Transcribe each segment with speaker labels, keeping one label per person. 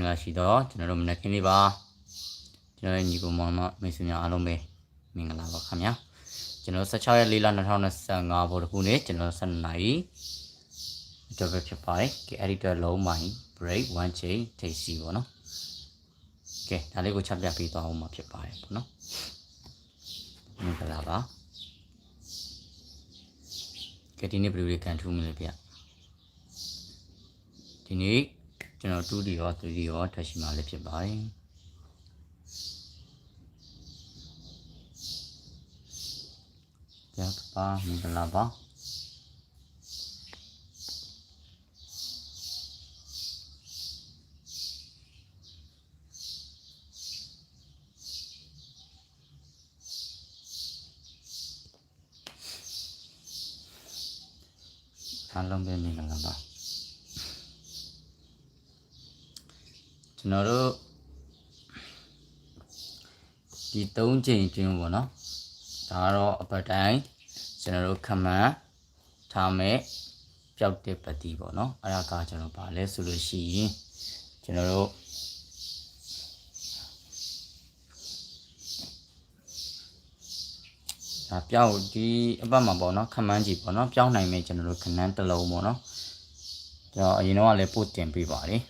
Speaker 1: င်္ဂလာရှိတော့ကျွန်တော်တို့မနက်ခင်းလေးပါကျွန်တော်ရဲ့ညီကိုမောင်မမိတ်ဆွေများအားလုံးပဲမင်္ဂလာပါခင်ဗျာကျွန်တော်16ရက်4လ2025ဘော်တခုနေ့ကျွန်တော်12နာရီတော့ပဲဖြစ်ပါတယ်ကဲ editor လုံးမိုင်း break one chain ထိပ်စီပေါ့နော်ကဲဒါလေးကိုချက်ပြပေးသွားအောင်မှာဖြစ်ပါတယ်ပေါ့နော်မင်္ဂလာပါကဲဒီနေ့ဘယ်လိုလေးကန်ထူးမလဲဗျဒီနေ့ ကျွန်တော် 2D ရော 3D ရောထပ်ရှိမှလည်းဖြစ်ပါတယ်ကြပါမင်္ဂလာပါအားလုံးပဲမင်္ဂလာပါ ကျွန်တော်တို့ဒီ၃ချိန်အတွင်းပေါ့နော်ဒါကတော့အပတ်တိုင်းကျွန်တော်တို့ခမန်းထားမဲ့ပျောက်တဲ့ပတိပေါ့နော်အဲ့ဒါကကျွန်တော်ပါလဲဆိုလို့ရှိရင်ကျွန်တော်တို့ဒါပြောက်ဒီအပတ်မှာပေါ့နော်ခမန်းကြီးပေါ့နော်ပြောင်းနိုင်မဲ့ကျွန်တော်တို့ခနန်းတစ်လုံးပေါ့နော်ကျွန်တော်အရင်တော့လည်းပို့တင်ပေးပါတယ်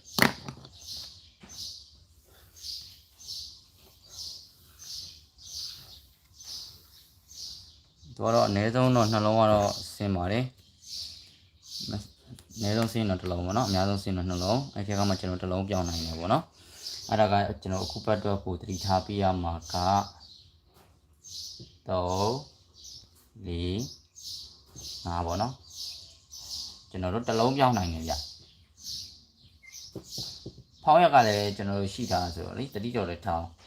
Speaker 1: သူကတော့အနည်းဆုံးတော့နှလုံးကတော့ဆင်းပါတယ်မအနည်းဆုံးဆင်းတော့တစ်လုံးပေါ့နော်အများဆုံးဆင်းတော့နှလုံးအဲ့ဒီကမှကျွန်တော်တစ်လုံးပြောင်းနိုင်တယ်ပေါ့နော်အဲ့ဒါကကျွန်တော်အခုပတ်တော့ကိုတတိထားပြရမှာက3 4 5ပေါ့နော်ကျွန်တော်တို့တစ်လုံးပြောင်းနိုင်တယ်ဗျဖောင်းရက်ကလည်းကျွန်တော်တို့ရှိထားဆိုတော့လေတတိကျော်လည်းထားအော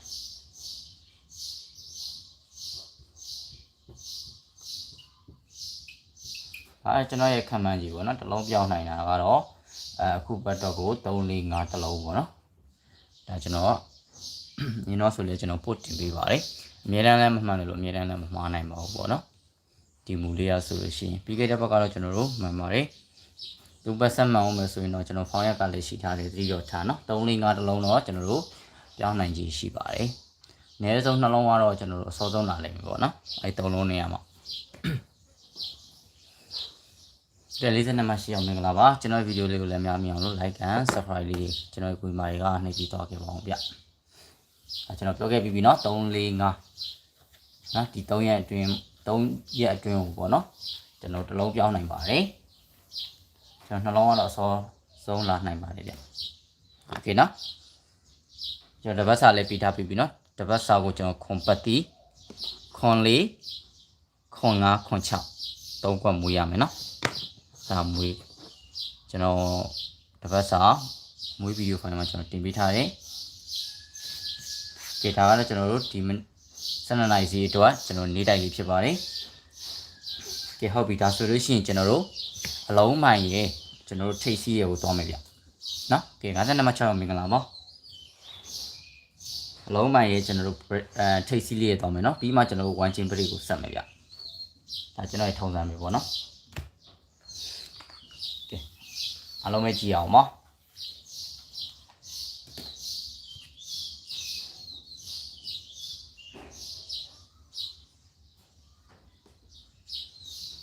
Speaker 1: င်အဲကျွန်တော်ရဲ့ခံမှန်းကြီးပေါ့နော်တစ်လုံးပြောင်းနိုင်တာကတော့အဲအခုဘတ်တော့ကို3 4 5တစ်လုံးပေါ့နော်ဒါကျွန်တော်ညင်တော့ဆိုလဲကျွန်တော်ပို့တင်ပေးပါတယ်အများတန်းလည်းမမှန်လို့အများတန်းလည်းမမှားနိုင်ပါဘူးပေါ့နော်ဒီမူလေးရဆိုလို့ရှိရင်ပြီးခဲ့တဲ့ဘက်ကတော့ကျွန်တော်တို့မှန်ပါတယ်လူပတ်ဆက်မှန်အောင်မယ်ဆိုရင်တော့ကျွန်တော်ဖောင်းရက်ကလည်းရှိထားတယ်သတိတော့ထားနော်3 4 5တစ်လုံးတော့ကျွန်တော်တို့ပြောင်းနိုင်ကြီးရှိပါတယ်အနည်းဆုံးနှလုံးကတော့ကျွန်တော်တို့အစောဆုံးလာလိမ့်မယ်ပေါ့နော်အဲ3လုံးနေရာမှာ တဲ့52မှာရှိအောင်မင်္ဂလာပါကျွန်တော်ဗီဒီယိုလေးကိုလည်းများများလို့ like and subscribe လေးကျွန်တော်ကိုယ်မာတွေကနှိပ်ပြီးတော့ခဲ့ပါအောင်ဗျအဲကျွန်တော်ပြောခဲ့ပြီးပြီเนาะ3 4 5နော်ဒီ3ရက်အတွင်း3ရက်အတွင်းကိုပေါ့နော်ကျွန်တော်တစ်လုံးပြောင်းနိုင်ပါတယ်ကျွန်တော်နှလုံးကတော့အစောဆုံးလာနိုင်ပါတယ်ဗျโอเคနော်ကျွန်တော်တပတ်စာလေးပြီးထားပြီးပြီเนาะတပတ်စာကိုကျွန်တော်ခွန်ပတ်တီခွန်လေးခွန်5ခွန်6သုံးခွက်မူရမယ်เนาะ စာမွေးကျွန်တော်တစ်ပတ်စာမွေးဗီဒီယိုဖိုင်မှာကျွန်တော်တင်ပေးထားတယ်။ကြည့်တာကတော့ကျွန်တော်တို့ဒီ12နိုင်စီအတွက်ကျွန်တော်နေတိုက်လေးဖြစ်ပါတယ်။ကြည့်ဟုတ်ပြီဒါဆိုလို့ရှိရင်ကျွန်တော်တို့အလုံးမိုင်ရေကျွန်တော်တို့ထိတ်စီးရေကိုသွားမယ်ဗျ။နော်။ကြည့်52မှာ6ရောက်မင်္ဂလာပါ။အလုံးမိုင်ရေကျွန်တော်တို့အဲထိတ်စီးလေးရေသွားမယ်နော်။ပြီးမှကျွန်တော်တို့ one chain break ကိုဆက်မယ်ဗျ။ဒါကျွန်တော်ရဲ့ထုံးစံမျိုးပေါ့နော်။ အားလုံးပဲကြည့်အောင်ပါ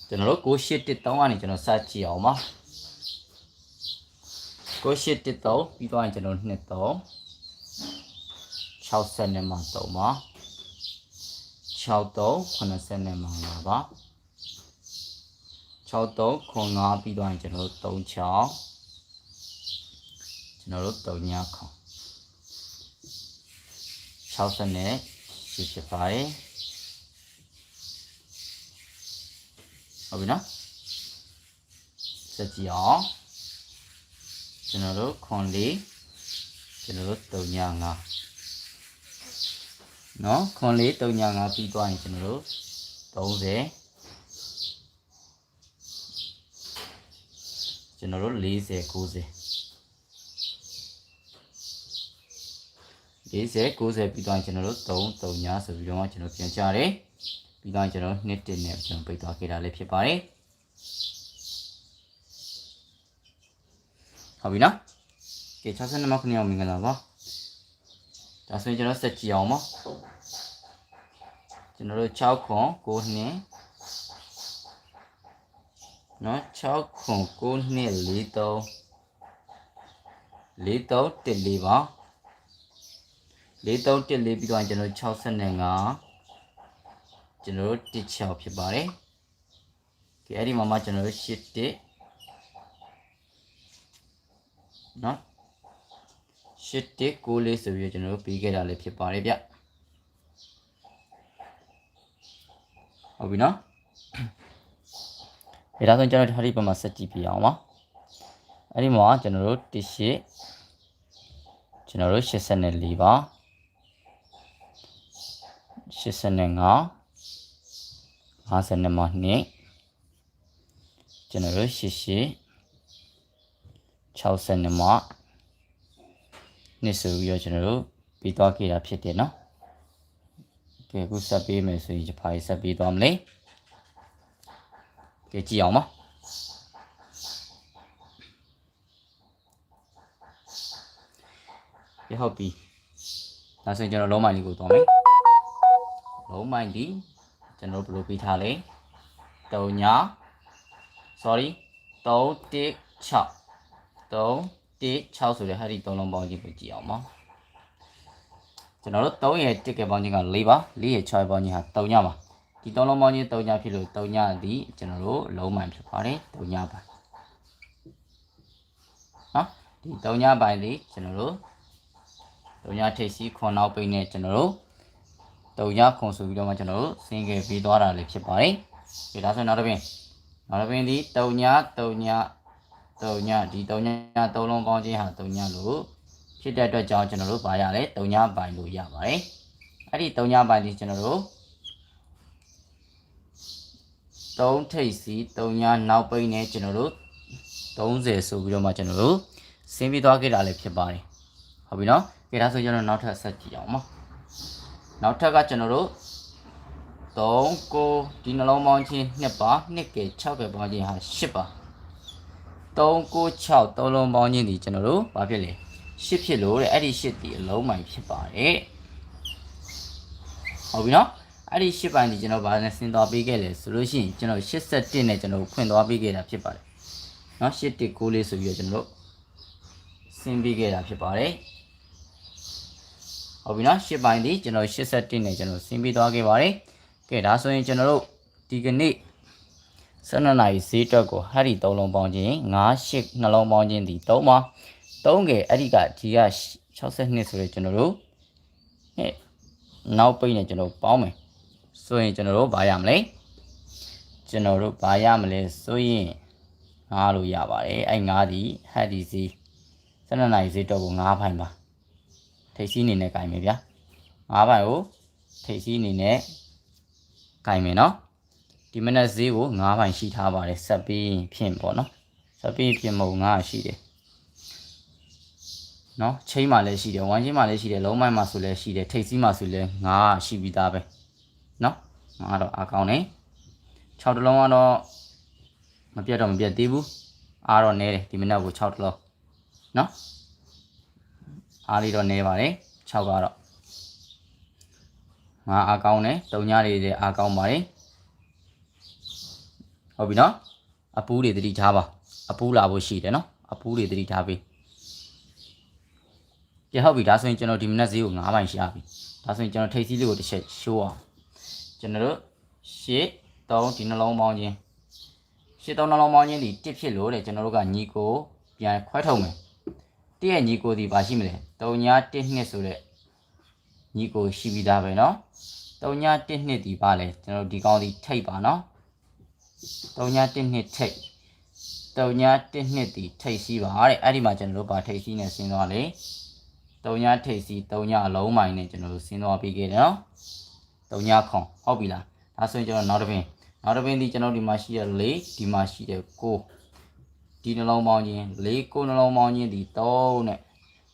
Speaker 1: ကျွန်တော်တို့9813ကနေကျွန်တော်စကြည့်အောင်ပါ9813ပြီးသွားရင်ကျွန်တော်23 60နဲ့မှ3ပါ63 80နဲ့မှ5ပါ63ခွန်5ပြီးသွားရင်ကျွန်တော်တို့36 ကျွန်တော်တို့3ညခွန်60နဲ့ရှိဖြစ်ပါတယ်ဟုတ်ပြီနော်စက်ကြည့်အောင်ကျွန်တော်တို့ခွန်လေးကျွန်တော်တို့3ည5နော်ခွန်လေး3ည5ပြီးသွားရင်ကျွန်တော်တို့30ကျွန်တော်တို့40 90 40 90ပြီးတော့ကျွန်တော်တို့3 3ညဆိုပြီးတော့ကျွန်တော်ပြန်ကြတယ်ပြီးတော့ကျွန်တော်နှစ်တင်နဲ့ကျွန်တော်ပိတ်သွားခဲ့တာလည်းဖြစ်ပါတယ်ဟုတ်ပြီနော်ကဲ62မှာခုနှစ်ယောက်မင်္ဂလာပါဒါဆိုရင်ကျွန်တော်ဆက်ကြည့်အောင်ပါကျွန်တော်တို့6ခွန်9နှစ်နော်6ခွန်9နှစ်4 3 4 3 1 4ပါ 4 3 1 4ပြီးတော့ကျွန်တော်65ကျွန်တော်တို့16ဖြစ်ပါတယ်ကဲအဲ့ဒီမှာမှကျွန်တော်တို့8 1နော်ရှစ်တစ်ကိုလေးဆိုပြီးတော့ကျွန်တော်တို့ပြီးခဲ့တာလည်းဖြစ်ပါတယ်ဗျဟုတ်ပြီနော်အဲဒါဆိုရင်ကျွန်တော်ဒီဟာဒီပုံမှာဆက်ကြည့်ပြအောင်ပါအဲ့ဒီမှာကျွန်တော်တို့တစ်ရှစ်ကျွန်တော်တို့84ပါ 85 52မှာ2ကျွန်တော်တို့88 60မှာနှစ်ဆိုပြီးတော့ကျွန်တော်တို့ပြီးသွားခဲ့တာဖြစ်တယ်နော်ကဲအခုဆက်ပေးမယ်ဆိုရင်ဂျဖိုင်ဆက်ပေးသွားမလဲကဲကြည့်အောင်ပါကဲဟုတ်ပြီဒါဆိုရင်ကျွန်တော်လုံးမိုင်းလေးကိုသွားမယ် လုံးမိုင်းဒီကျွန်တော်တို့ဘယ်လိုပြီးထားလဲ3ညာ sorry 3 1 6 3 1 6ဆိုတဲ့ဟာဒီ3လုံးပေါင်းခြင်းကိုကြည့်အောင်ပါကျွန်တော်တို့3ရဲ့1ကပေါင်းခြင်းက4ပါ4ရဲ့6ရဲ့ပေါင်းခြင်းဟာ3ညပါဒီ3လုံးပေါင်းခြင်း3ညဖြစ်လို့3ညသည်ကျွန်တော်တို့လုံးမှန်ဖြစ်ပါတယ်3ညပါနော်ဒီ3ညပိုင်းသည်ကျွန်တော်တို့3ညထိပ်စီးခွန်နောက်ပိတ်နဲ့ကျွန်တော်တို့ 3ညခွန်ဆိုပြီးတော့မှကျွန်တော်တို့စင်ကြယ်ပေးသွားတာလည်းဖြစ်ပါတယ်ဒီဒါဆိုနောက်တစ်ပြင်နောက်တစ်ပြင်ဒီ3ည3ည3ညဒီ3ည3လုံးပေါင်းခြင်းဟာ3ညလို့ဖြစ်တဲ့အတွက်ကြောင့်ကျွန်တော်တို့ပါရလဲ3ညပိုင်လို့ရပါတယ်အဲ့ဒီ3ညပိုင်ဒီကျွန်တော်တို့3ထိပ်စီ3ညနောက်ပိတ်နဲ့ကျွန်တော်တို့30ဆိုပြီးတော့မှကျွန်တော်တို့ဆင်းပြီးသွားခဲ့တာလည်းဖြစ်ပါတယ်ဟုတ်ပြီနော်ကြည့်ဒါဆိုကျွန်တော်နောက်ထပ်ဆက်ကြည့်အောင်ပါ နောက်ထပ်ကကျွန်တော်တို့3ကိုဒီနှလုံးပေါင်းခြင်း2ပါ2က6ကပေါင်းခြင်းဟာ8ပါ3 9 6 3လုံးပေါင်းခြင်းဒီကျွန်တော်တို့ဘာဖြစ်လဲ8ဖြစ်လို့တဲ့အဲ့ဒီ8ဒီအလုံးမိုင်ဖြစ်ပါတယ်ဟုတ်ပြီနော်အဲ့ဒီ8ပိုင်းဒီကျွန်တော်ဗာနဲ့ဆင်းသွားပေးခဲ့လဲဆိုလို့ရှိရင်ကျွန်တော်81နဲ့ကျွန်တော်ဖွင့်သွားပေးခဲ့တာဖြစ်ပါတယ်နော်81 9လေးဆိုပြီးတော့ကျွန်တော်တို့ဆင်းပေးခဲ့တာဖြစ်ပါတယ် ဟုတ်ပြီနော်8ပိုင်းဒီကျွန်တော်81နဲ့ကျွန်တော်ဆင်းပေးသွားခဲ့ပါတယ်ကဲဒါဆိုရင်ကျွန်တော်တို့ဒီကနေ့12နာရီဈေးအတွက်ကိုဟာဒီ3လုံးပေါင်းခြင်း9 8နှလုံးပေါင်းခြင်းဒီ3ပါ3ကဲအဲ့ဒီကဒီက62ဆိုတော့ကျွန်တော်တို့ဟဲ့နောက်ပိတ်နဲ့ကျွန်တော်ပေါင်းမယ်ဆိုရင်ကျွန်တော်တို့ဘာရမလဲကျွန်တော်တို့ဘာရမလဲဆိုရင်9လို့ရပါတယ်အဲ့9ဒီဟတ်ဒီစီ12နာရီဈေးတော့ကို9ဖိုင်ပါ ထိပ်စီးအနေနဲ့ကြိုင်မယ်ဗျာ9ဖိုင်ကိုထိပ်စီးအနေနဲ့ကြိုင်မယ်နော်ဒီမနက်ဈေးကို9ဖိုင်ရှိထားပါတယ်ဆက်ပြီးဖြင့်ပေါ့နော်ဆက်ပြီးဖြင့်မဟုတ်9ရှိတယ်နော်ချိန်မှလည်းရှိတယ်ဝမ်းချင်းမှလည်းရှိတယ်လုံးမိုင်းမှဆိုလည်းရှိတယ်ထိပ်စီးမှဆိုလည်း9ရှိပြီးသားပဲနော်9တော့အကောင်းတယ်6တလုံးကတော့မပြတ်တော့မပြတ်သေးဘူးအားတော့နဲတယ်ဒီမနက်ကို6တလုံးနော် အားလေးတော့နဲပါတယ်6ကတော့ငါအားကောင်းတယ်တုံညလေးတွေအားကောင်းပါတယ်ဟုတ်ပြီနော်အပူးတွေတတိထားပါအပူးလာဖို့ရှိတယ်နော်အပူးတွေတတိထားပေးကြဟုတ်ပြီဒါဆိုရင်ကျွန်တော်ဒီမနက်ဈေးကို9ပိုင်ရှာပြီဒါဆိုရင်ကျွန်တော်ထိပ်စီးလေးကိုတစ်ချက်ရှိုးအောင်ကျွန်တော်တို့ရှစ်3ဒီနှလုံးပေါင်းခြင်းရှစ်3နှလုံးပေါင်းခြင်းဒီတစ်ဖြစ်လို့တဲ့ကျွန်တော်တို့ကညီကိုပြန်ခွဲထုတ်မယ် တည့်ရဲ့ညီကိုဒီပါရှိမလဲ3ညာ1နှစ်ဆိုတဲ့ညီကိုရှိပြီးသားပဲเนาะ3ညာ1နှစ်ဒီပါလဲကျွန်တော်တို့ဒီကောင်းဒီထိတ်ပါเนาะ3ညာ1နှစ်ထိတ်3ညာ1နှစ်ဒီထိတ်စီးပါတဲ့အဲ့ဒီမှာကျွန်တော်တို့ပါထိတ်စီးနဲ့ဆင်းသွားလေ3ညာထိတ်စီး3ညာအလုံးမိုင်နဲ့ကျွန်တော်တို့ဆင်းသွားပြီးခဲ့တယ်เนาะ3ညာခွန်ဟုတ်ပြီလားဒါဆိုရင်ကျွန်တော်နောက်တစ်ပင်နောက်တစ်ပင်ဒီကျွန်တော်ဒီမှာရှိရ၄ဒီမှာရှိတယ်9 ဒီနှလုံးပေါင်းခြင်း၄9နှလုံးပေါင်းခြင်းဒီ3နဲ့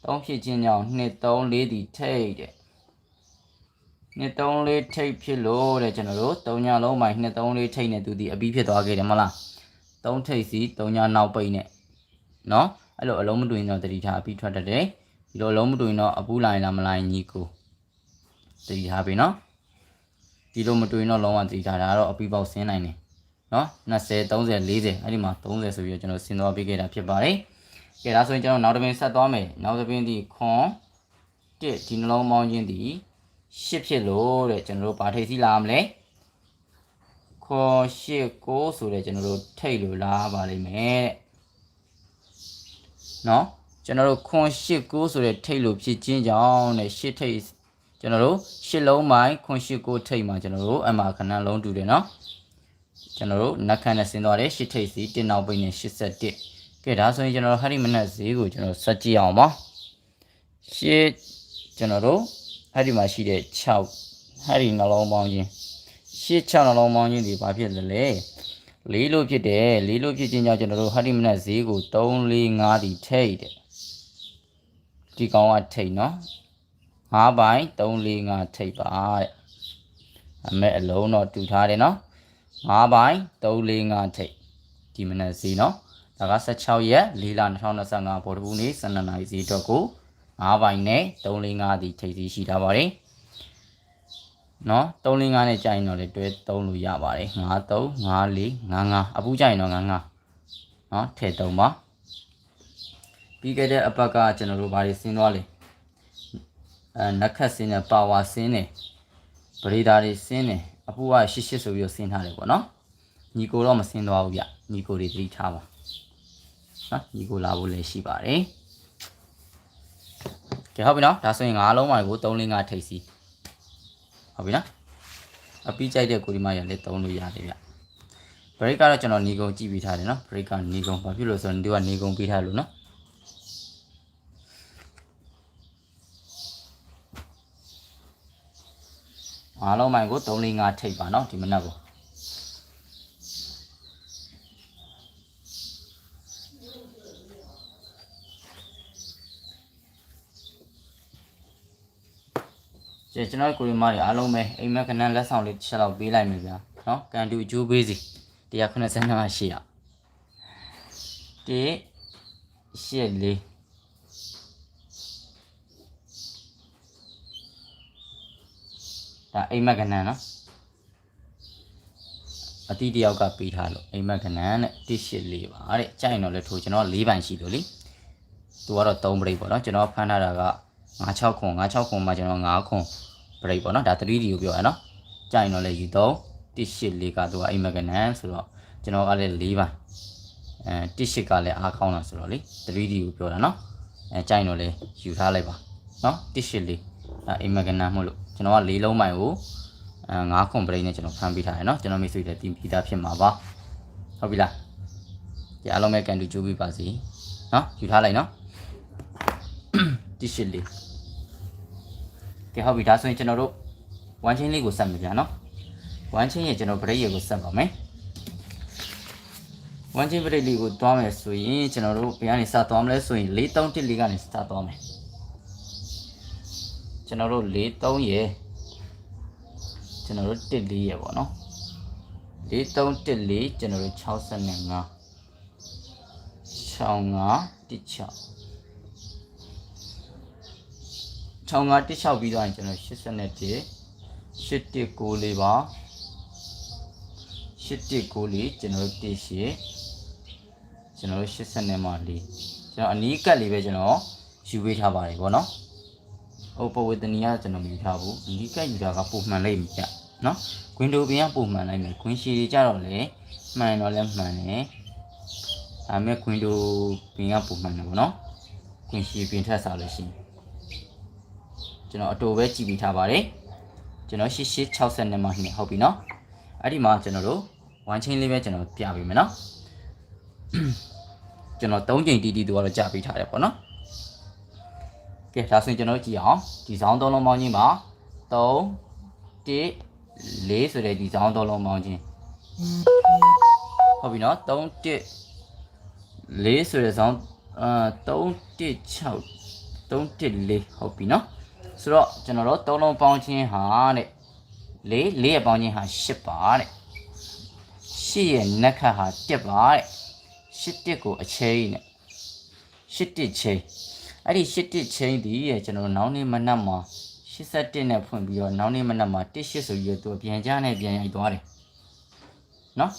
Speaker 1: 3ဖြစ်ခြင်းကြောင့်2 3 4ဒီထိတ်တဲ့နှစ်သုံးလေးထိတ်ဖြစ်လို့တဲ့ကျွန်တော်တို့၃ညလုံးမိုင်နှစ်သုံးလေးထိတ်နဲ့သူဒီအပြီးဖြစ်သွားခဲ့တယ်မလား၃ထိတ်စီ၃ညနောက်ပိတ်နဲ့နော်အဲ့လိုအလုံးမတူရင်တော့တတိထားပြီးထွက်တတ်တယ်ဒီလိုအလုံးမတူရင်တော့အပူလိုင်းလားမလိုင်းညီကိုတတိထားပြီနော်ဒီလိုမတူရင်တော့လုံးဝတတိထားတာကတော့အပီပေါက်ဆင်းနိုင်တယ် နော်20 30 40အဲ့ဒီမှာ30ဆိုပြီးတော့ကျွန်တော်ဆင်းသွားပေးခဲ့တာဖြစ်ပါတယ်ကဲဒါဆိုရင်ကျွန်တော်နောက်တစ်ပင်ဆက်သွားမယ်နောက်တစ်ပင်ဒီခွန်တစ်ဒီနှလုံးပေါင်းခြင်းဒီရှစ်ဖြစ်လို့တဲ့ကျွန်တော်တို့ဘာထိပ်စီလာမလဲခေါ်ရှစ်ကိုဆိုတဲ့ကျွန်တော်တို့ထိတ်လို့လာပါလိမ့်မယ်တဲ့နော်ကျွန်တော်တို့ခွန်ရှစ်ကိုဆိုတဲ့ထိတ်လို့ဖြစ်ခြင်းကြောင့်တဲ့ရှစ်ထိတ်ကျွန်တော်တို့ရှစ်လုံးပိုင်းခွန်ရှစ်ကိုထိတ်မှာကျွန်တော်တို့အမှခဏလုံးတူတယ်နော် ကျွန်တော်တို့နက်ခန့်နဲ့ဆင်းသွားတယ်ရှစ်ထိတ်စီတင်နောက်ပိတ်နဲ့81ကဲဒါဆိုရင်ကျွန်တော်တို့ဟာဒီမနက်ဈေးကိုကျွန်တော်ဆက်ကြည့်အောင်ပါရှစ်ကျွန်တော်တို့အဲ့ဒီမှာရှိတဲ့6ဟာဒီနှလုံးပေါင်းခြင်းရှစ်6နှလုံးပေါင်းခြင်းဒီဘာဖြစ်လဲလဲလေးလို့ဖြစ်တယ်လေးလို့ဖြစ်ခြင်းကြောင့်ကျွန်တော်တို့ဟာဒီမနက်ဈေးကို3 4 5ဒီထိတ်တယ်ဒီကောင်ကထိတ်နော်5ပိုင်း3 4 5ထိတ်ပါတဲ့အမဲအလုံးတော့တူထားတယ်နော် 5ပိုင်း3 4 5ထိတ်ဒီမနက်ဈေးနော်ဒါက16ရက်4လ2025ဗော်ဒဘူးနေ့12နာရီဈေးအတွက်ကို5ပိုင်းနဲ့345ဒီထိပ်စီရှိထားပါတယ်နော်345နဲ့ကြာရင်တော့လေတွဲ3လို့ရပါတယ်53 54 55အပူကြာရင်တော့55နော်ထည့်3ပါပြီးခဲ့တဲ့အပတ်ကကျွန်တော်တို့ဘာတွေဆင်းသွားလဲအဲနက်ခတ်ဆင်းတယ်ပါဝါဆင်းတယ်ပရိဒါတွေဆင်းတယ် အပူကရှစ်ရှစ်ဆိုပြီးတော့ဆင်းထားတယ်ပေါ့နော်ညီကိုတော့မဆင်းသွားဘူးဗျညီကိုတွေသတိထားပါနော်ညီကိုလာဖို့လည်းရှိပါတယ်ကဲဟုတ်ပြီနော်ဒါဆိုရင်ငါးလုံးပါကို3 5 5ထိပ်စီဟုတ်ပြီနော်အပြီးကြိုက်တဲ့ကိုဒီမရလည်း3လို့ရတယ်ဗျ break ကတော့ကျွန်တော်ညီကုံကြည့်ပြီးထားတယ်နော် break ကညီကုံဘာဖြစ်လို့ဆိုတော့ဒီကညီကုံပြီးထားလို့နော် အားလုံးမိုင်ကို3 4 5ထိပ်ပါနော်ဒီမနက်ကိုကျေကျွန်တော်ကိုရီမားတွေအားလုံးပဲအိမ်မက်ခဏလက်ဆောင်လေးတစ်ချက်လောက်ပေးလိုက်မယ်ဗျာနော်ကန်တူအကျိုးပေးစီ195မှာရှိရ1 8လေး ဒါအိမ်မက်ကနန်းနော်အတိတယောက်ကပေးထားလို့အိမ်မက်ကနန်းနဲ့184ပါတဲ့ကြိုင်တော့လဲထိုးကျွန်တော်၄ပိုင်ရှိလို့လေသူကတော့3 break ပေါ့နော်ကျွန်တော်ဖမ်းထားတာက96ခွန်96ခွန်မှာကျွန်တော်9ခွန် break ပေါ့နော်ဒါ 3D ကိုပြောရနော်ကြိုင်တော့လဲယူတော့184ကသူကအိမ်မက်ကနန်းဆိုတော့ကျွန်တော်ကလည်း၄ပိုင်အဲ188ကလည်းအားကောင်းတာဆိုတော့လေ 3D ကိုပြောတာနော်အဲကြိုင်တော့လဲယူထားလိုက်ပါနော်184အဲအိမ်မက်ကနန်းမို့လို့ ကျွန်တော်က၄လုံးပိုင်ကိုအဲ9ခွန် break နဲ့ကျွန်တော်ဖမ်းပေးထားတယ်နော်ကျွန်တော်မိတ်ဆွေတွေတင်ပြီးသားဖြစ်မှာပါဟုတ်ပြီလားဒီအားလုံးပဲကန်တူကြိုးပြီးပါစီနော်ယူထားလိုက်နော်184လေးကဲဟုတ်ပြီဒါဆိုရင်ကျွန်တော်တို့ဝမ်ချင်းလေးကိုဆက်မယ်ဗျာနော်ဝမ်ချင်းရဲ့ကျွန်တော် break ရေကိုဆက်ပါမယ်ဝမ်ချင်း break လေးကိုတွားမယ်ဆိုရင်ကျွန်တော်တို့ဘယ်ကနေစသွားမလဲဆိုရင်4314ကနေစသွားမယ် ကျွန်တော်တို့43ရေကျွန်တော်တို့14ရေပေါ့နော်4314ကျွန်တော်တို့65 65 16 65 16ပြီးတော့ရင်ကျွန်တော်81 81လေးပါ81လေးကျွန်တော်တို့1ရှိကျွန်တော်တို့80နဲ့မှလေးကျွန်တော်အနီးကပ်လေးပဲကျွန်တော်ယူပေးထားပါတယ်ဗောနော် ဟိုပဝေတနီကကျွန်တော်မယူထားဘူးအနီးကပ်ယူတာကပုံမှန်လိမ့်မယ်ကြနော်ဂွင်ဒိုပင်ကပုံမှန်လိုက်မယ်ဂွင်ရှည်ကြတော့လေမှန်တော့လည်းမှန်တယ်ဒါမဲ့ဂွင်ဒိုပင်ကပုံမှန်တယ်ဗောနော်ဂွင်ရှည်ပင်ထက်စားလို့ရှိရင်ကျွန်တော်အတူပဲကြည့်ပြီးထားပါတယ်ကျွန်တော်8860နဲ့မှနှိဟုတ်ပြီနော်အဲ့ဒီမှာကျွန်တော်တို့ဝမ်ချင်းလေးပဲကျွန်တော်ပြပေးမယ်နော်ကျွန်တော်၃ချိန်တီးတီးသူကတော့ကြာပေးထားတယ်ပေါ့နော် ကဲဒါဆိုရင်ကျွန်တော်ကြည့်အောင်ဒီဇောင်းသုံးလုံးပေါင်းချင်းပါ3 1 4ဆိုတဲ့ဒီဇောင်းသုံးလုံးပေါင်းချင်းဟုတ်ပြီနော်3 1 4ဆိုတဲ့ဇောင်းအာ3 1 6 3 1 4ဟုတ်ပြီနော်ဆိုတော့ကျွန်တော်တို့သုံးလုံးပေါင်းချင်းဟာတဲ့၄၄ရဲ့ပေါင်းချင်းဟာ၈ပါတဲ့၈ရဲ့နက်ခတ်ဟာ1ပါတဲ့၈တစ်ကိုအချဲကြီးနဲ့81ချိန် အဲ့ဒီ81ချိန်ဒီရဲ့ကျွန်တော်နောက်နေ့မနက်မှာ81နဲ့ဖွင့်ပြီးတော့နောက်နေ့မနက်မှာ18ဆိုပြီးတော့သူပြန်ကြနဲ့ပြန်ရိုက်သွားတယ်နော်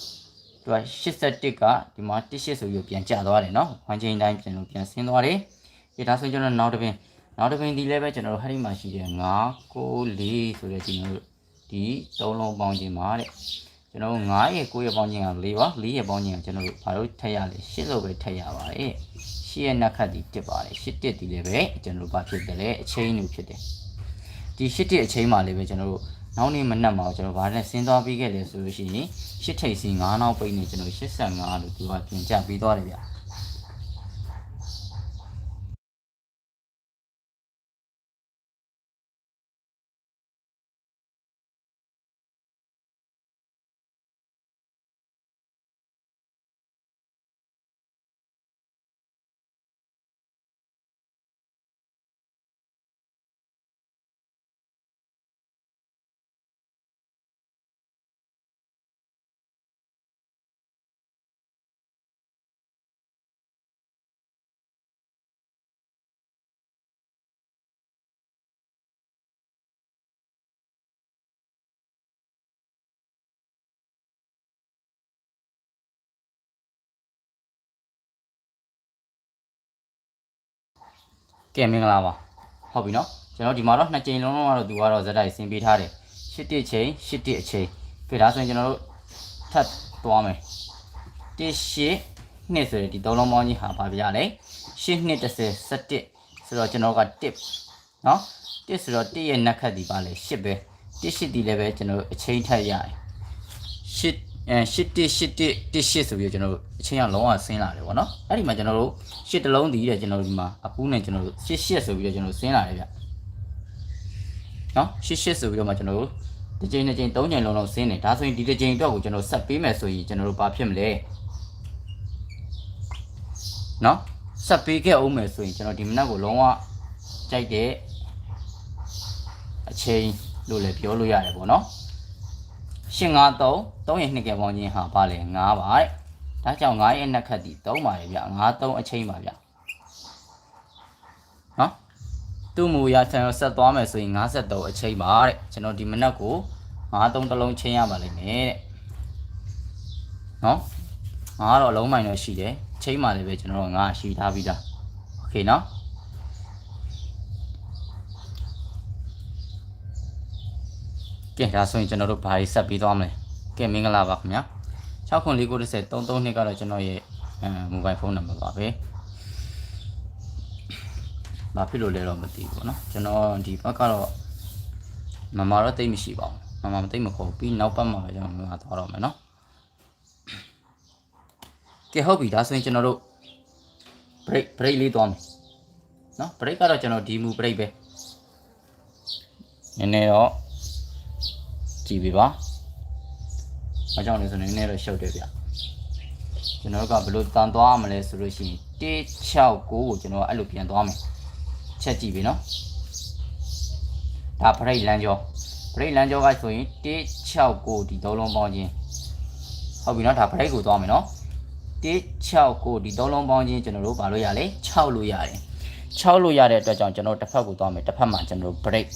Speaker 1: သူက81ကဒီမှာ18ဆိုပြီးတော့ပြန်ကျသွားတယ်နော်ဝမ်းချင်းတိုင်းပြန်လို့ပြန်ဆင်းသွားတယ်ဒီဒါဆိုကျွန်တော်နောက်တစ်ပင်နောက်တစ်ပင်ဒီလည်းပဲကျွန်တော်တို့ဟဲ့ဒီမှာရှိတယ်9 9 4ဆိုတဲ့ဒီမျိုးဒီသုံးလုံးပေါင်းခြင်းပါတဲ့ ကျွန်တော်9ရဲ့9ရဲ့ပေါင်းခြင်းက4ပါ4ရဲ့ပေါင်းခြင်းကကျွန်တော်တို့ဘာလို့ထည့်ရလဲ10လို့ပဲထည့်ရပါတယ်10ရဲ့နှက်ခတ်ဒီတစ်ပါတယ်10တစ်ဒီလည်းပဲကျွန်တော်တို့ဘာဖြစ်တယ်လဲအချင်းလူဖြစ်တယ်ဒီ10တစ်အချင်းမှလည်းပဲကျွန်တော်တို့နောက်နေ့မနက်မှာကျွန်တော်ဗာနဲ့စဉ်းသွားပြီးခဲ့တယ်ဆိုလို့ရှိရင်10ထိပ်စီ9နောက်ပိတ်နေကျွန်တော်85လို့သူကပြင်ကြပြီးသွားတယ်ဗျ ကဲမင်္ဂလာပါဟုတ်ပြီနော်ကျွန်တော်ဒီမှာတော့နှစ်ကြိမ်လုံးလုံးကတော့သူကတော့ဇက်တိုက်ဆင်းပေးထားတယ်ရှစ်တစ်ချိန်ရှစ်တစ်အချိန်ကဲဒါဆိုရင်ကျွန်တော်တို့ထပ်သွားမယ်တစ်ရှစ်နှစ်ဆိုရင်ဒီသုံးလုံးပေါင်းကြီးဟာပါပြရလေရှစ်နှစ်30 17ဆိုတော့ကျွန်တော်ကတစ်နော်တစ်ဆိုတော့တစ်ရဲ့နှက်ခတ်ဒီပါလေရှစ်ပဲတစ်ရှစ်ဒီလည်းပဲကျွန်တော်တို့အချိန်ထပ်ရတယ်ရှစ် အဲရှစ်တစ်ရှစ်တစ်တစ်ရှစ်ဆိုပြီးတော့ကျွန်တော်တို့အချိန်ကလုံးဝဆင်းလာတယ်ဗောနော်အဲ့ဒီမှာကျွန်တော်တို့ရှစ်တစ်လုံးတည်တဲ့ကျွန်တော်တို့ဒီမှာအပူးနဲ့ကျွန်တော်တို့ရှစ်ရှစ်ဆိုပြီးတော့ကျွန်တော်တို့ဆင်းလာတယ်ဗျနော်ရှစ်ရှစ်ဆိုပြီးတော့မှကျွန်တော်တို့တစ်ချိန်တစ်ချိန်သုံးချိန်လုံးလုံးဆင်းတယ်ဒါဆိုရင်ဒီတစ်ချိန်အတွက်ကိုကျွန်တော်ဆက်ပေးမယ်ဆိုရင်ကျွန်တော်တို့ဘာဖြစ်မလဲနော်ဆက်ပေးခဲ့အောင်မယ်ဆိုရင်ကျွန်တော်ဒီမနက်ကိုလုံးဝကြိုက်တဲ့အချိန်လို့လည်းပြောလို့ရတယ်ပေါ့နော် ရှင်9 3 3ရဲ့နှစ်ကဲပေါင်းချင်းဟာဘာလဲ9ပါတဲ့ဒါကြောင့်9ရဲ့နှစ်ခတ်ဒီ3ပါလေဗျ9 3အချိန်ပါဗျနော်သူ့မူရဆန်ဆက်သွားမယ်ဆိုရင်53အချိန်ပါတဲ့ကျွန်တော်ဒီမနက်ကို9 3တစ်လုံးချင်းရပါလိမ့်မယ်တဲ့နော်ငါကတော့အလုံးမိုင်တော့ရှိတယ်ချိန်ပါလေပဲကျွန်တော်တို့ငါရှိထားပြီးသားโอเคနော် ကဲဒါဆိုရင်ကျွန်တော်တို့ဘာကြီးဆက်ပြီးသွားမလဲကဲမင်္ဂလာပါခင်ဗျာ6ခွန်4 9 30 33နှစ်ကတော့ကျွန်တော်ရဲ့အဲမိုဘိုင်းဖုန်းနံပါတ်ပါပဲဘာဖြစ်လို့လဲတော့မသိဘူးเนาะကျွန်တော်ဒီဘက်ကတော့မမတော့တိတ်မရှိပါဘူးမမမတိတ်မခေါ်ဘူးပြီးနောက်ပတ်မှာပဲကျွန်တော်ငါသွားတော့မယ်เนาะကဲဟုတ်ပြီဒါဆိုရင်ကျွန်တော်တို့ break break လေးသွားမယ်เนาะ break ကတော့ကျွန်တော်ဒီမူ break ပဲနည်းနည်းတော့ ကြည့်ပြီပါအကြောင်းလေးဆိုနေနည်းနည်းတော့ရှုပ်တယ်ဗျကျွန်တော်တို့ကဘယ်လိုတန်သွားမလဲဆိုလို့ရှိရင်169ကိုကျွန်တော်အဲ့လိုပြန်သွားမယ်ချက်ကြည့်ပြီနော်ဒါဖရိတ်လမ်းကျော်ဖရိတ်လမ်းကျော်ကဆိုရင်169ဒီသုံးလုံးပေါင်းခြင်းဟုတ်ပြီနော်ဒါဖရိတ်ကိုသွားမယ်နော်169ဒီသုံးလုံးပေါင်းခြင်းကျွန်တော်တို့ဘာလို့ရလဲ6လို့ရတယ်6လို့ရတဲ့အတွက်ကြောင့်ကျွန်တော်တစ်ဖက်ကိုသွားမယ်တစ်ဖက်မှာကျွန်တော်တို့ break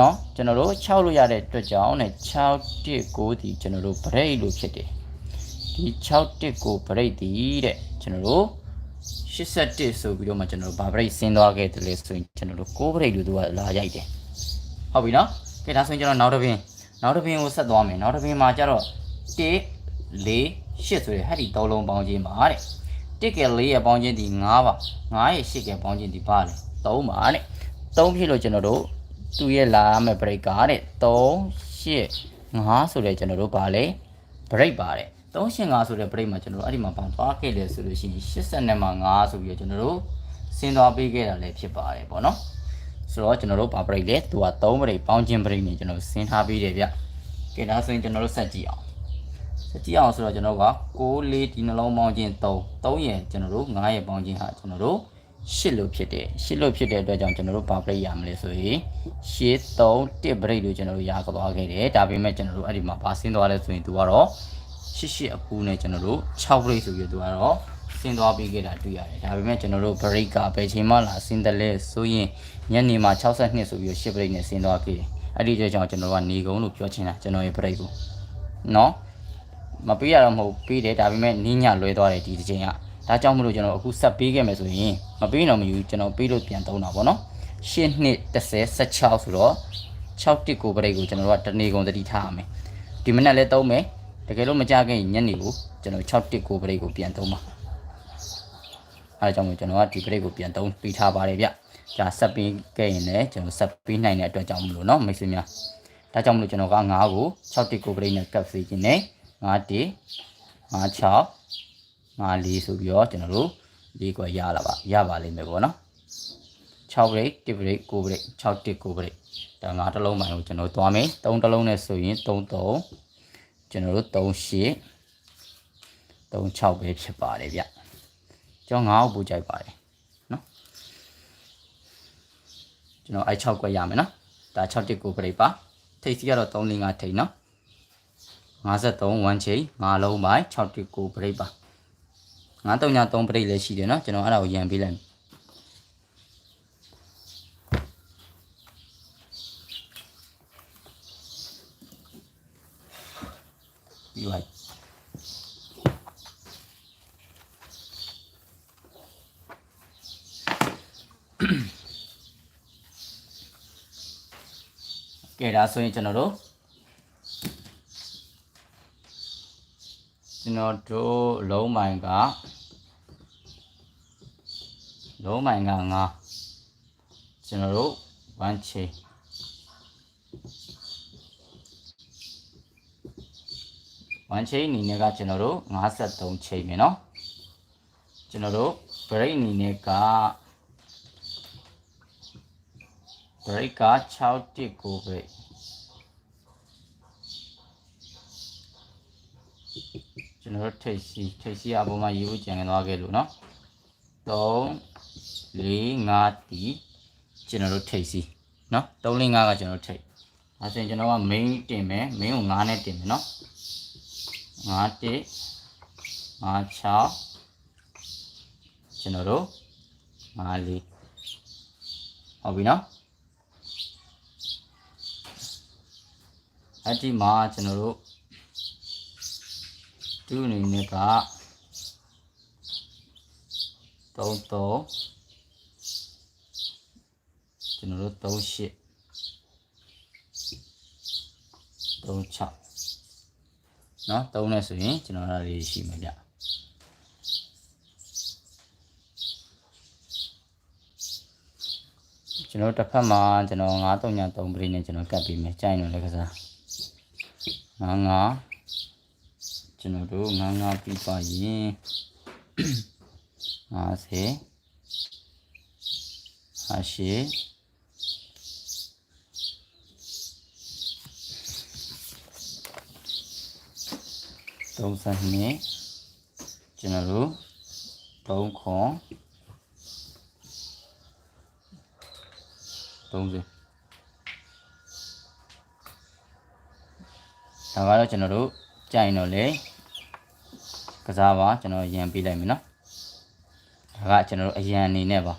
Speaker 1: နော်ကျွန်တော်တို့6လို့ရတဲ့အတွက်ကြောင့်နဲ့6တစ်9ဒီကျွန်တော်တို့ break လို့ဖြစ်တယ်ဒီ6တစ်9 break ဒီတဲ့ကျွန်တော်တို့81ဆိုပြီးတော့မှကျွန်တော်တို့ဘာ break ဆင်းသွားခဲ့တယ်လဲဆိုရင်ကျွန်တော်တို့9 break လို့သူကလာရိုက်တယ်ဟုတ်ပြီနော်ကဲဒါဆိုရင်ကျွန်တော်နောက်တစ်ပင်နောက်တစ်ပင်ကိုဆက်သွားမယ်နောက်တစ်ပင်မှာကျတော့1 4 8ဆိုရယ်ဟဲ့ဒီသုံးလုံးပေါင်းခြင်းပါတဲ့တစ်ကဲ4ရဲ့ပေါင်းခြင်းဒီ9ပါ9ရဲ့8ကဲပေါင်းခြင်းဒီပါလေ3ပါတဲ့3ဖြစ်လို့ကျွန်တော်တို့ သူ့ရဲ့လာရမယ့် break ကတဲ့3 8 5ဆိုတဲ့ကျွန်တော်တို့ပါလေ break ပါတယ်385ဆိုတဲ့ break မှာကျွန်တော်တို့အဲ့ဒီမှာပေါင်းသွားခဲ့တယ်ဆိုလို့ရှိရင်80နဲ့မှ5ဆိုပြီးတော့ကျွန်တော်တို့ဆင်းသွားပေးခဲ့တာလည်းဖြစ်ပါတယ်ပေါ့နော်ဆိုတော့ကျွန်တော်တို့ပါ break လေသူက3 break ပေါင်းခြင်း break နဲ့ကျွန်တော်ဆင်းထားပေးတယ်ဗျကဲဒါဆိုရင်ကျွန်တော်တို့ဆက်ကြည့်အောင်ဆက်ကြည့်အောင်ဆိုတော့ကျွန်တော်က6 4ဒီနှလုံးပေါင်းခြင်း3 3ရဲ့ကျွန်တော်တို့9ရဲ့ပေါင်းခြင်းဟာကျွန်တော်တို့ 8လို့ဖြစ်တယ်8လို့ဖြစ်တဲ့အတွက်ကြောင့်ကျွန်တော်တို့ဘာ break ရမလဲဆိုရင်8 3 1 break လို့ကျွန်တော်တို့ရသွားခဲ့တယ်ဒါပေမဲ့ကျွန်တော်တို့အဲ့ဒီမှာဘာဆင်းသွားလဲဆိုရင်သူကတော့88အပူနဲ့ကျွန်တော်တို့6 break ဆိုပြီးတော့သူကတော့ဆဆင်းသွားပြီးခဲ့တာတွေ့ရတယ်ဒါပေမဲ့ကျွန်တော်တို့ break ကဘယ်ချိန်မှလာဆင်းတယ်လဲဆိုရင်ညနေမှာ62ဆိုပြီး10 break နဲ့ဆင်းသွားခဲ့တယ်အဲ့ဒီကြောင့်ကျွန်တော်တို့ကနေကုန်းလို့ပြောချင်တာကျွန်တော်ရဲ့ break ကိုနော်မပေးရတော့မဟုတ်ပေးတယ်ဒါပေမဲ့နီးညလွဲသွားတယ်ဒီတစ်ချိန်က ဒါကြောင့်မလို့ကျွန်တော်အခုဆက်ပေးခဲ့မယ်ဆိုရင်မပေးတော့မယူကျွန်တော်ပေးလို့ပြန်သုံးတာပေါ့နော်ရှင်းနှစ်30 16ဆိုတော့6တစ်ကိုပရိတ်ကိုကျွန်တော်တို့ကတနေကုန်တတိထားရမယ်ဒီမနက်လည်းသုံးမယ်တကယ်လို့မကြခင်ညနေကိုကျွန်တော်6တစ်ကိုပရိတ်ကိုပြန်သုံးပါအဲဒါကြောင့်မို့ကျွန်တော်ကဒီပရိတ်ကိုပြန်သုံးပေးထားပါတယ်ဗျကြာဆက်ပေးခဲ့ရင်လည်းကျွန်တော်ဆက်ပေးနိုင်တဲ့အတွက်ကြောင့်မလို့เนาะမိတ်ဆွေများဒါကြောင့်မလို့ကျွန်တော်က9ကို6တစ်ကိုပရိတ်နဲ့ကပ်စီခြင်းနဲ့9တစ်9 6 5 4ဆိုပြီးတော့ကျွန်တော်တို့၄ခွက်ရလာပါရပါလိမ့်မယ်ပေါ့နော်6 break 1 break 9 break 6 1 9 break ဒါငါတစ်လုံးပိုင်းကိုကျွန်တော်သွားမယ်3တစ်လုံးနဲ့ဆိုရင်3 3ကျွန်တော်တို့3 8 3 6ပဲဖြစ်ပါတယ်ဗျကျွန်တော်9ကိုပူကြိုက်ပါတယ်နော်ကျွန်တော်အဲ6ခွက်ရမယ်နော်ဒါ6 1 9 break ပါထိပ်စီကတော့3 4 5ထိပ်နော်53 1ချိန်5လုံးပိုင်း6 1 9 break ပါ 933ပရိတ်လည်းရှိတယ်เนาะကျွန်တော်အဲ့ဒါကိုရန်ပေးလိုက်ပြီးပါကဲဒါဆိုရင်ကျွန်တော်တို့ကျွန်တော်တို့လုံးမိုင်က လုံးမိုင်က9ကျွန်တော်တို့1 chain 1 chain အနေနဲ့ကကျွန်တော်တို့53 chain မယ်เนาะကျွန်တော်တို့ break အနေနဲ့က break က6တစ်ကို break ကျွန်တော်တို့ထိတ်စီထိတ်စီအပေါ်မှာရေးဖို့ကြံသွားခဲ့လို့เนาะ3 4 5တီကျွန်တော်တို့ထိတ်စီเนาะ3 4 5ကကျွန်တော်တို့ထိတ်အဲဆိုရင်ကျွန်တော်က main တင်မယ် main ကို9နဲ့တင်မယ်เนาะ5တစ်5 6ကျွန်တော်တို့5လေးဟုတ်ပြီเนาะအဲ့ဒီမှာကျွန်တော်တို့သူ့အနေနဲ့က 3 3ကျွန်တော်တို့3 8 3 6เนาะ3နဲ့ဆိုရင်ကျွန်တော်တို့လေးရှိမှာဗျကျွန်တော်တစ်ဖက်မှာကျွန်တော်9 3ည3ပရိနဲ့ကျွန်တော်ကတ်ပြီးမယ်ကြိုင်လို့လည်းကစား9 9ကျွန်တော်တို့ငါးငါးပြီးပါရင် 50 50 32ကျွန်တော်တို့3ခွန်30ဒါကတော့ကျွန်တော်တို့ကြိုင်တော့လေကစားပါကျွန်တော်ရန်ပေးလိုက်မယ်နော် ဒါကကျွန်တော်တို့အရန်အနေနဲ့ပါ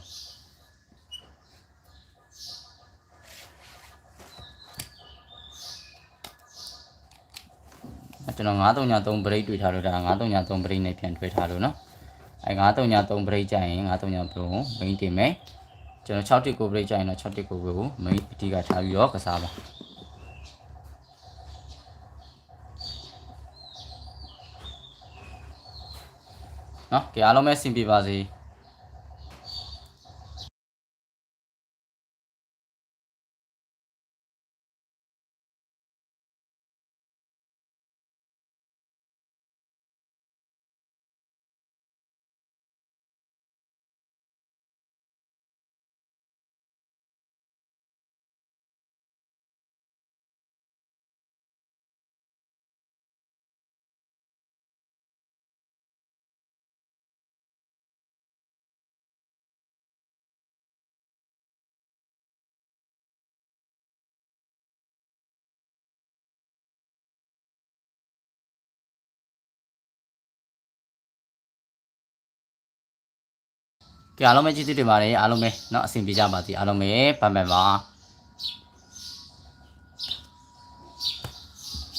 Speaker 1: ကျွန်တော်9393 break တွေ့ထားလို့ဒါ9393 break နဲ့ပြန်ထွေးထားလို့နော်အဲ9393 break ကြရင်9393ကို main တင်မယ်ကျွန်တော်6တစ်ကို break ကြရင်တော့6တစ်ကိုကို main အဓိကထားပြီးတော့ကစားပါနော်ကြအားလုံးပဲအဆင်ပြေပါစေ ကဲအားလုံးပဲကျေးဇူးတင်ပါတယ်အားလုံးပဲเนาะအဆင်ပြေကြပါစေအားလုံးပဲဘိုင်ဘိုင်ပါ